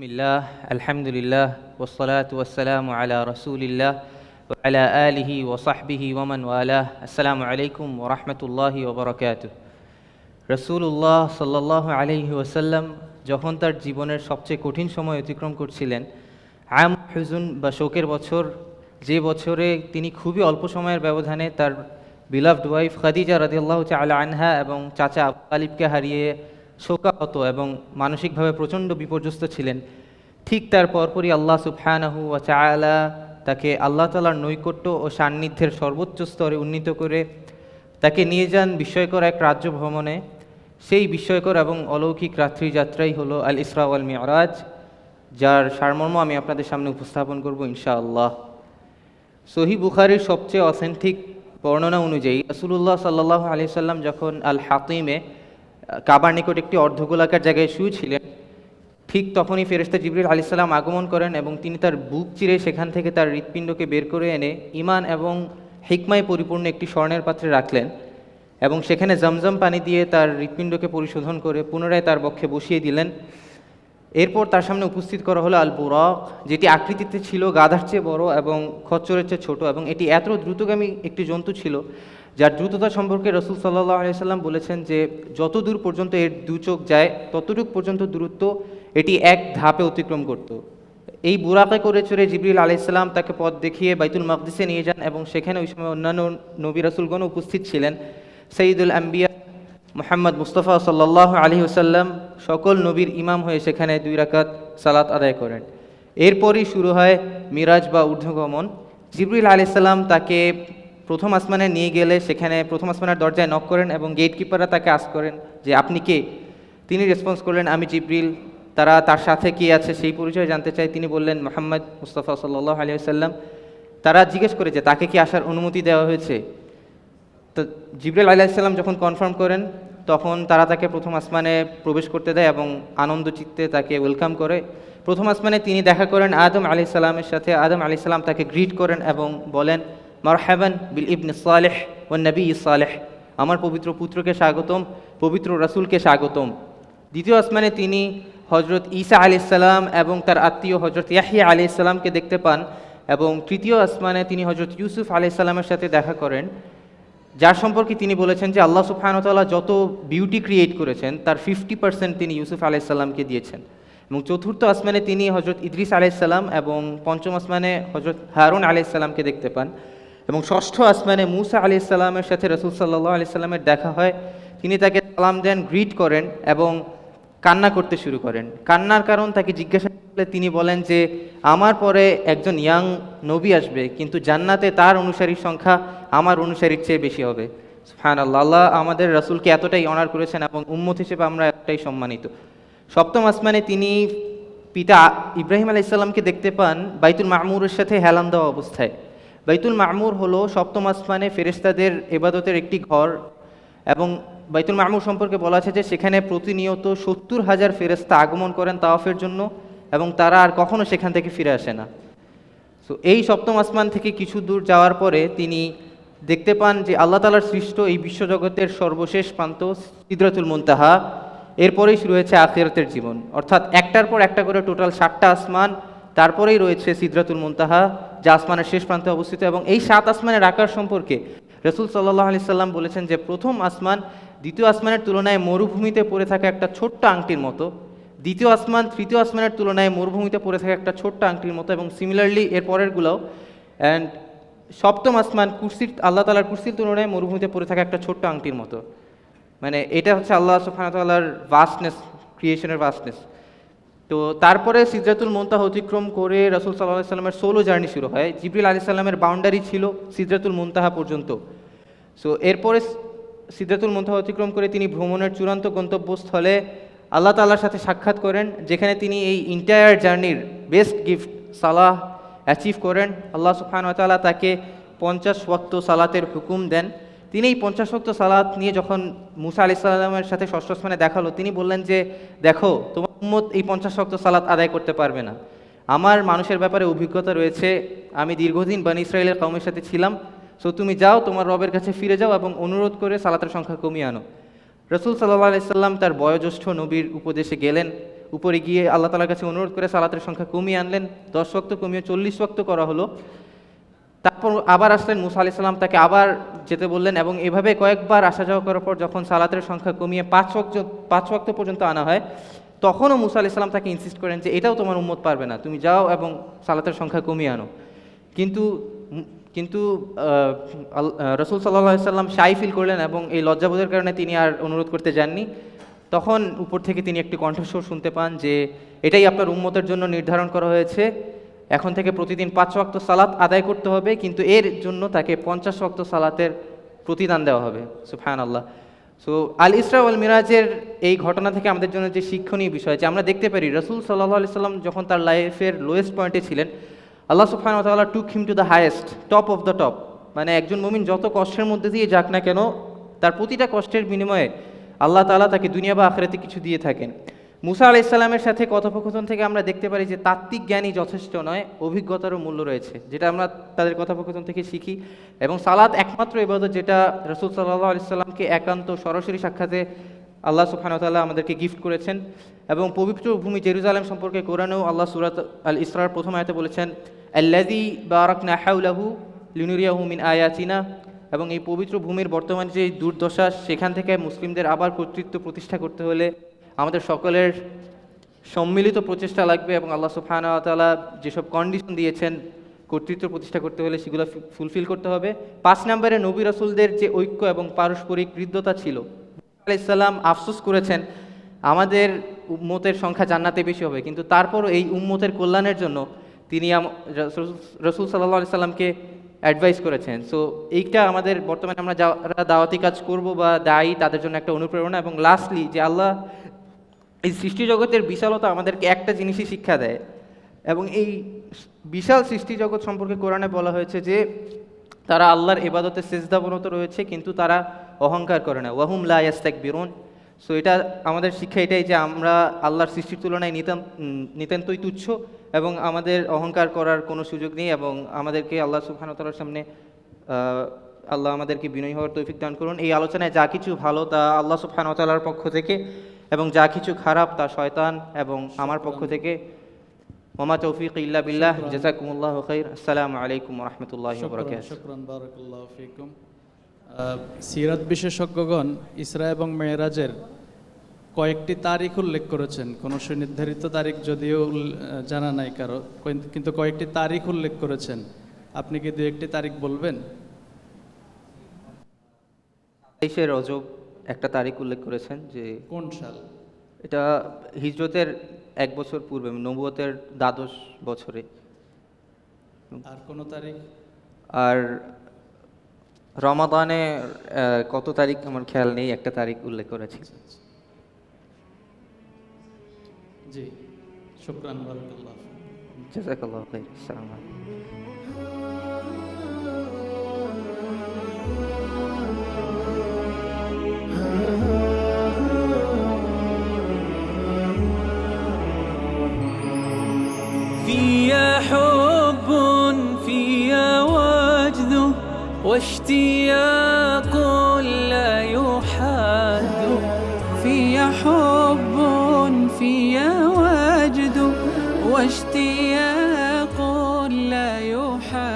বিসমিল্লাহ আলহামদুলিল্লাহ ওসলাত ওয়াসালাম আলা রসুলিল্লাহ আলা আলিহি ওসাহবিহি ওমান ওয়ালা আসসালামু আলাইকুম ওরহমতুল্লাহি ওবরকাত রসুল্লাহ সাল্লাহ আলহি ওসাল্লাম যখন তার জীবনের সবচেয়ে কঠিন সময় অতিক্রম করছিলেন, আম, হুজুন বা শোকের বছর, যে বছরে তিনি খুবই অল্প সময়ের ব্যবধানে তার বিলাভড ওয়াইফ খাদিজা রাজিয়াল্লাহ আলা আনহা এবং চাচা আবু আলিবকে হারিয়ে শোকাহত এবং মানসিকভাবে প্রচণ্ড বিপর্যস্ত ছিলেন। ঠিক তার পরপরই আল্লাহ সুবহানাহু ওয়া চাআলা তাকে আল্লাহ তালার নৈকট্য ও সান্নিধ্যের সর্বোচ্চ স্তরে উন্নীত করে তাকে নিয়ে যান বিস্ময়কর এক রাজ্য ভ্রমণে। সেই বিস্ময়কর এবং অলৌকিক রাত্রিযাত্রাই হলো আল ইসরা আল মিয়রাজ যার সারমর্ম আমি আপনাদের সামনে উপস্থাপন করব ইনশাআল্লাহ। সহি বুখারির সবচেয়ে অথেন্টিক বর্ণনা অনুযায়ী রাসুলুল্লাহ সাল্লাহ আলি সাল্লাম যখন আল হাতিমে কাবার নিকট একটি অর্ধগোলাকার জায়গায় শুয়েছিলেন। ঠিক তখনই ফেরেস্তা জিবরিল আলি সাল্লাম আগমন করেন এবং তিনি তার বুক চিরে সেখান থেকে তার হৃৎপিণ্ডকে বের করে এনে ইমান এবং হিকমায় পরিপূর্ণ একটি স্বর্ণের পাত্রে রাখলেন এবং সেখানে জমজম পানি দিয়ে তার হৃৎপিণ্ডকে পরিশোধন করে পুনরায় তার বক্ষে বসিয়ে দিলেন। এরপর তার সামনে উপস্থিত করা হলো আল বুরক যেটি আকৃতিতে ছিল গাধার চেয়ে বড় এবং খচ্চরের চেয়ে ছোট এবং এটি এত দ্রুতগামী একটি জন্তু ছিল যার দ্রুততা সম্পর্কে রসুল সাল্লাহ আলিয়াল্লাম বলেছেন যে যত দূর পর্যন্ত এর দু চোখ যায়, ততটুকু পর্যন্ত দূরত্ব এটি এক ধাপে অতিক্রম করত। এই বুরাকে করে চড়ে জিবরিল আলাইসাল্লাম তাকে পথ দেখিয়ে বাইতুল মকদিসে নিয়ে যান এবং সেখানে ওই সময় অন্যান্য নবী রাসুলগণ উপস্থিত ছিলেন। সঈদুল আম্বিয়া মোহাম্মদ মুস্তফা সাল্লাহ আলী ওসাল্লাম সকল নবীর ইমাম হয়ে সেখানে দুই রাকাত সালাত আদায় করেন। এরপরই শুরু হয় মিরাজ বা ঊর্ধ্বগমন। জিবরিল আলাইসাল্লাম তাকে প্রথম আসমানে নিয়ে গেলে সেখানে প্রথম আসমানের দরজায় নক করেন এবং গেট কিপাররা তাকে আস করেন যে, আপনি কে? তিনি রেসপন্স করলেন, আমি জিব্রিল। তারা তার সাথে কি আছে সেই পরিচয় জানতে চাই তিনি বললেন, মোহাম্মদ মুস্তফা সাল্লাহ আলী আসাল্লাম তারা জিজ্ঞেস করে যে, তাকে কি আসার অনুমতি দেওয়া হয়েছে? তো জিবরাইল আলাইসাল্লাম যখন কনফার্ম করেন, তখন তারা তাকে প্রথম আসমানে প্রবেশ করতে দেয় এবং আনন্দ চিত্তে তাকে ওয়েলকাম করে। প্রথম আসমানে তিনি দেখা করেন আদম আলি সাল্লামের সাথে। আদম আলি সাল্লাম তাকে গ্রিট করেন এবং বলেন মারহাবান বিল ইবনে সালেহ ও নবী সালেহ। আমার পবিত্র পুত্রকে স্বাগতম, পবিত্র রাসূলকে স্বাগতম। দ্বিতীয় আসমানে তিনি হজরত ঈসা আলি সাল্লাম এবং তার আত্মীয় হজরত ইয়াহিয়া আলি সাল্লামকে দেখতে পান এবং তৃতীয় আসমানে তিনি হজরত ইউসুফ আলি সাল্লামের সাথে দেখা করেন, যার সম্পর্কে তিনি বলেছেন যে আল্লাহ সুফানতাল্লাহ যত বিউটি ক্রিয়েট করেছেন, তার ফিফটি পার্সেন্ট তিনি ইউসুফ আলাইসাল্লামকে দিয়েছেন। এবং চতুর্থ আসমানে তিনি হজরত ইদ্রিস আলাইসাল্লাম এবং পঞ্চম আসমানে হজরত হারুন আলাইসাল্লামকে দেখতে পান। এবং ষষ্ঠ আসমানে মুসা আলাইসাল্লামের সাথে রসুল সাল্লাহ আলাইসাল্লামের দেখা হয়। তিনি তাকে সালাম দেন গ্রিট করেন এবং কান্না করতে শুরু করেন। কান্নার কারণ তাকে জিজ্ঞাসা করলে তিনি বলেন যে, আমার পরে একজন ইয়াং নবী আসবে, কিন্তু জান্নাতে তার অনুসারীর সংখ্যা আমার অনুসারীর চেয়ে বেশি হবে। হ্যাঁ আল্লাহ আমাদের রাসুলকে এতটাই অনার করেছেন এবং উম্মত হিসেবে আমরা এতটাই সম্মানিত। সপ্তম আসমানে তিনি পিতা ইব্রাহিম আলাহ ইসলামকে দেখতে পান বাইতুল মামুরের সাথে হেলান দেওয়া অবস্থায়। বাইতুল মামুর হলো সপ্তম আসমানে ফেরেস্তাদের এবাদতের একটি ঘর এবং বাইতুল মামুর সম্পর্কে বলা আছে যে সেখানে প্রতিনিয়ত সত্তর হাজার ফেরেস্তা আগমন করেন তাওয়াফের জন্য এবং তারা আর কখনো সেখান থেকে ফিরে আসে না। সো এই সপ্তম আসমান থেকে কিছু দূর যাওয়ার পরে তিনি দেখতে পান যে আল্লাহ তালার সৃষ্ট এই বিশ্বজগতের সর্বশেষ প্রান্ত সিদরাতুল মুনতাহা। এরপরেই শুরু হয়েছে আখিরাতের জীবন। অর্থাৎ একটার পর একটা করে টোটাল ষাটটা আসমান তারপরেই রয়েছে সিদরাতুল মুনতাহা, যা আসমানের শেষ প্রান্তে অবস্থিত এবং এই সাত আসমানের আকার সম্পর্কে রসুল সাল্লাহ আলি সাল্লাম বলেছেন যে প্রথম আসমান, দ্বিতীয় আসমানের তুলনায় মরুভূমিতে পড়ে থাকা একটা ছোট্ট আংটির মতো, দ্বিতীয় আসমান, তৃতীয় আসমানের তুলনায় মরুভূমিতে পড়ে থাকা একটা ছোট্ট আংটির মতো এবং সিমিলারলি এর পরেরগুলোও অ্যান্ড সপ্তম আসমান কুর্সির, আল্লাহ তালার কুর্সির তুলনায় মরুভূমিতে পড়ে থাকা একটা ছোট্ট আংটির মতো। মানে এটা হচ্ছে আল্লাহ সুফানতাল্লাহর ভাস্টনেস ক্রিয়েশনের ভাস্টনেস তো তারপরে সিদ্রাতুল মুনতাহ অতিক্রম করে রসুল সাল্লাহ সাল্লামের সোলো জার্নি শুরু হয়। জিবরিল আলি সাল্লামের বাউন্ডারি ছিল সিদ্রাতুল মুনতাহা পর্যন্ত। সো এরপরে সিদ্ধাতুল মুনতাহা অতিক্রম করে তিনি ভ্রমণের চূড়ান্ত গন্তব্যস্থলে আল্লাহ তাল্লার সাথে সাক্ষাৎ করেন, যেখানে তিনি এই ইন্টায়ার জার্নির বেস্ট গিফট সালাহ অ্যাচিভ করেন। আল্লাহ সুফান তালা তাকে পঞ্চাশ ওয়াক্ত সালাতের হুকুম দেন। তিনি এই পঞ্চাশ ওয়াক্ত সালাত নিয়ে যখন মুসা আলি সাল্লামের সাথে ষষ্ঠ স্থানে দেখাল, তিনি বললেন যে, দেখো, তোমার উম্মত এই পঞ্চাশ শক্ত সালাত আদায় করতে পারবে না। আমার মানুষের ব্যাপারে অভিজ্ঞতা রয়েছে, আমি দীর্ঘদিন বানি ইসরায়েলের কমের সাথে ছিলাম। সো তুমি যাও, তোমার রবের কাছে ফিরে যাও এবং অনুরোধ করে সালাতের সংখ্যা কমিয়ে আনো। রসুল সাল্লাহ আলাইসাল্লাম তার বয়োজ্যেষ্ঠ নবীর উপদেশে গেলেন। উপরে গিয়ে আল্লাহ তালার কাছে অনুরোধ করে সালাতের সংখ্যা কমিয়ে আনলেন। দশ শক্ত কমিয়ে চল্লিশ শক্ত করা হলো। তারপর আবার আসলেন মুসা আলি সাল্লাম তাকে আবার যেতে বললেন এবং এভাবে কয়েকবার আসা যাওয়া করার পর যখন সালাতের সংখ্যা কমিয়ে পাঁচ ওয়াক্ত পাঁচ ওয়াক্ত পর্যন্ত আনা হয় তখনও মুসা আলি সাল্লাম তাকে ইনসিস্ট করেন যে এটাও তোমার উম্মত পারবে না। তুমি যাও এবং সালাতের সংখ্যা কমিয়ে আনো। কিন্তু কিন্তু রসুল সাল্লাহ সাল্লাম শাই ফিল করলেন এবং এই লজ্জাবোধের কারণে তিনি আর অনুরোধ করতে যাননি। তখন উপর থেকে তিনি একটি কণ্ঠস্বর শুনতে পান যে, এটাই আপনার উম্মতের জন্য নির্ধারণ করা হয়েছে। এখন থেকে প্রতিদিন পাঁচ ওয়াক্ত সালাত আদায় করতে হবে, কিন্তু এর জন্য তাকে পঞ্চাশ ওয়াক্ত সালাতের প্রতিদান দেওয়া হবে। সুফান আল্লাহ সো আল ইসরা আল মিরাজের এই ঘটনা থেকে আমাদের জন্য যে শিক্ষণীয় বিষয় যে আমরা দেখতে পারি, রসুল সাল্লাহ আলি সাল্লাম যখন তার লাইফের লোয়েস্ট পয়েন্টে ছিলেন, আল্লাহ সুফান তাল্লাহ took him to the highest top of the top মানে একজন মমিন যত কষ্টের মধ্যে দিয়ে যাক না কেন, তার প্রতিটা কষ্টের বিনিময়ে আল্লাহ তালা তাকে দুনিয়া বা আখরাতে কিছু দিয়ে থাকেন। মুসা আলাহ ইসলামের সাথে কথোপকথন থেকে আমরা দেখতে পারি যে তাত্ত্বিক জ্ঞানই যথেষ্ট নয়, অভিজ্ঞতারও মূল্য রয়েছে, যেটা আমরা তাদের কথোপকথন থেকে শিখি। এবং সালাদ একমাত্র এবাদত যেটা রসুল সাল্লাহ আলিয়াল্লামকে একান্ত সরাসরি সাক্ষাতে আল্লাহ সুফানতাল্লাহ আমাদেরকে গিফট করেছেন। এবং পবিত্র ভূমি জেরুজালেম সম্পর্কে কোরআনেও আল্লাহ সুরাত আল ইসরার প্রথম আয়তে বলেছেন আল্লাদি বারাক নাহাউলাহু লিনুরিয়াহু মিন আয়াচিনা এবং এই পবিত্র ভূমির বর্তমান যে দুর্দশা, সেখান থেকে মুসলিমদের আবার কর্তৃত্ব প্রতিষ্ঠা করতে হলে আমাদের সকলের সম্মিলিত প্রচেষ্টা লাগবে এবং আল্লাহ সুফানা তালা যেসব কন্ডিশন দিয়েছেন কর্তৃত্ব প্রতিষ্ঠা করতে হলে সেগুলো ফুলফিল করতে হবে। পাঁচ নম্বরে নবী রাসুলদের যে ঐক্য এবং পারস্পরিক হৃদ্যতা ছিল আলাইসাল্লাম আফসোস করেছেন, আমাদের উম্মতের সংখ্যা জান্নাতে বেশি হবে। কিন্তু তারপরও এই উম্মতের কল্যাণের জন্য তিনি রসুল সাল্লাহ সাল্লামকে অ্যাডভাইস করেছেন। সো এইটা আমাদের বর্তমানে আমরা যারা দাওয়াতি কাজ করব বা দায়ী, তাদের জন্য একটা অনুপ্রেরণা। এবং লাস্টলি যে আল্লাহ এই সৃষ্টি জগতের বিশালতা আমাদেরকে একটা জিনিসই শিক্ষা দেয় এবং এই বিশাল সৃষ্টি জগৎ সম্পর্কে কোরআনে বলা হয়েছে যে তারা আল্লাহর এবাদতে সেজদাবনত রয়েছে, কিন্তু তারা অহংকার করে না। ওয়াহুম লা ইয়াস্তাক বিরুন সো এটা আমাদের শিক্ষা এটাই যে আমরা আল্লাহর সৃষ্টির তুলনায় নিতান্ত নিতান্তই তুচ্ছ এবং আমাদের অহংকার করার কোনো সুযোগ নেই এবং আমাদেরকে আল্লাহ সুবহানতালার সামনে আল্লাহ আমাদেরকে বিনয়ী হওয়ার তৌফিক দান করুন। এই আলোচনায় যা কিছু ভালো তা আল্লাহ সুবহানতালার পক্ষ থেকে এবং যা কিছু খারাপ তা শয়তান এবং আমার পক্ষ থেকে। মোমা তৌফিক ইল্লা বিল্লাহ। জাজাকুমুল্লাহ খৈর আসসালামু আলাইকুম রহমতুল্লাহ শুকরান বারাকাল্লাহ ফিকুম। সিরাত বিশেষজ্ঞগণ ইসরা এবং মেয়েরাজের কয়েকটি তারিখ উল্লেখ করেছেন। কোনো সুনির্ধারিত তারিখ যদিও জানা নাই কারও কিন্তু- কিন্তু কয়েকটি তারিখ উল্লেখ করেছেন। আপনি কি দু একটি তারিখ বলবেন? তেইশে রজব। একটা তারিখ উল্লেখ করেছেন যে কোন সাল? এটা হিজরতের এক বছর পূর্বে নবুয়তের দ্বাদশ বছরে। আর কোনো তারিখ? আর রমাদানে কত তারিখ আমার খেয়াল নেই একটা তারিখ উল্লেখ করেছি। জি শুক্রান বারাকাল্লাহ জাজাকাল্লাহ খাইর আসসালামু আলাইকুম। واشتياق